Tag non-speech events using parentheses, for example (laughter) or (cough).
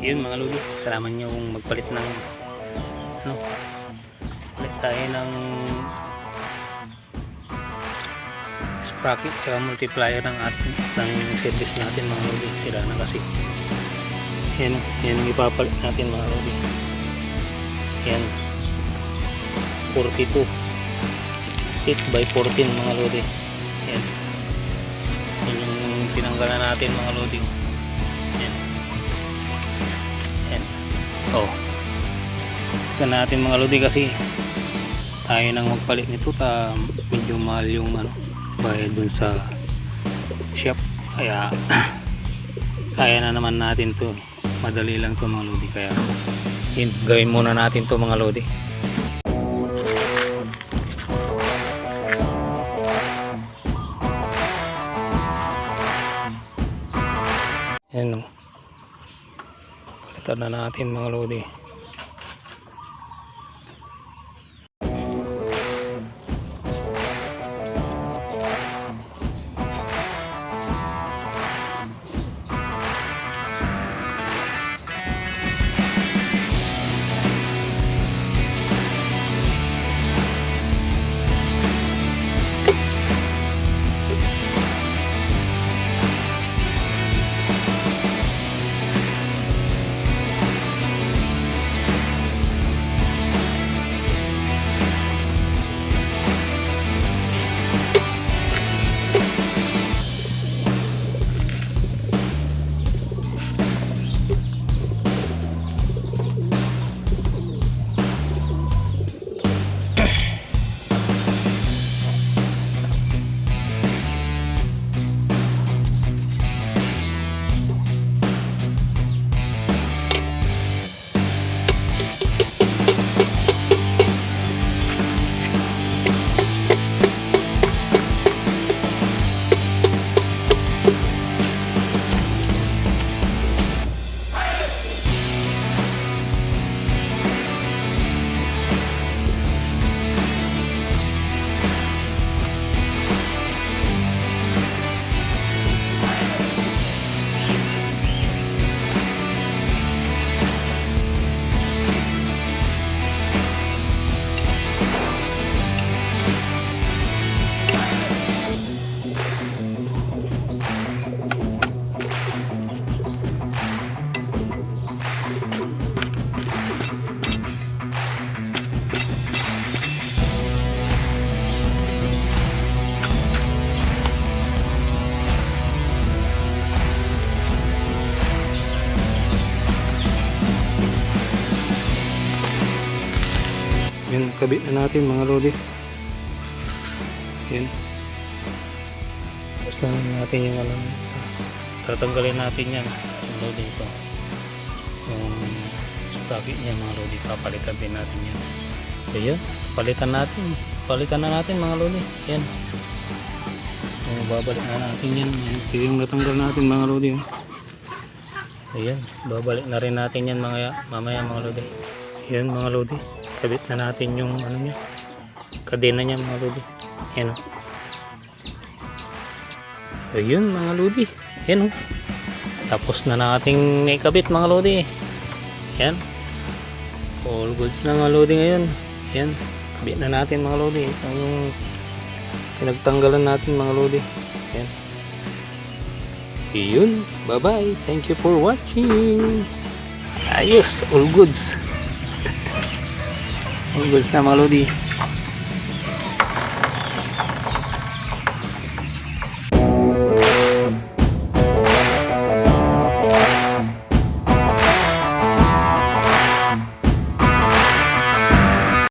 yun mga lodi salamat nyo kung magpalit ng ano palit tayo ng sprocket tsaka multiplier ng ating ng service natin mga lodi sila na kasi. Yan yan ang ipapalit natin mga lodi yan. 42 8 by 14 mga lodi yan. Yan yung tinanggalan natin mga lodi oh. Ito natin mga lodi kasi tayo nang magpalit nito. Ta medyo mahal yung ano bayad dun sa shop. Kaya (clears throat) kaya na naman natin to. Madali lang to mga lodi. Kaya yun, gawin muna natin to mga lodi palitan na natin mga lodi Yun, kabit na natin mga lodi. Yun. Tapos na natin yung alam. Tatanggalin natin yan. Yung lodi ito. Yung sprocket niya mga lodi. Papalitan din natin yan. Ayan. Palitan natin. Palitan na natin mga lodi. Yan. So, babalik na natin yan. Yan. Ito yung natanggal natin mga lodi. oh. Ayan. Babalik na rin natin yan mga, mamaya mga lodi. Yan mga lodi. Kabit na natin yung ano niya. Kadena niya mga lodi. Yan o. Ayun mga lodi. Yan o. Tapos na nating naikabit mga lodi. Yan. All goods na mga lodi ngayon. Yan. Kabit na natin mga lodi. Itong pinagtanggalan natin mga lodi. Yan. Yun. Bye-bye. Thank you for watching. Ayos. All goods. All goods na mga lodi.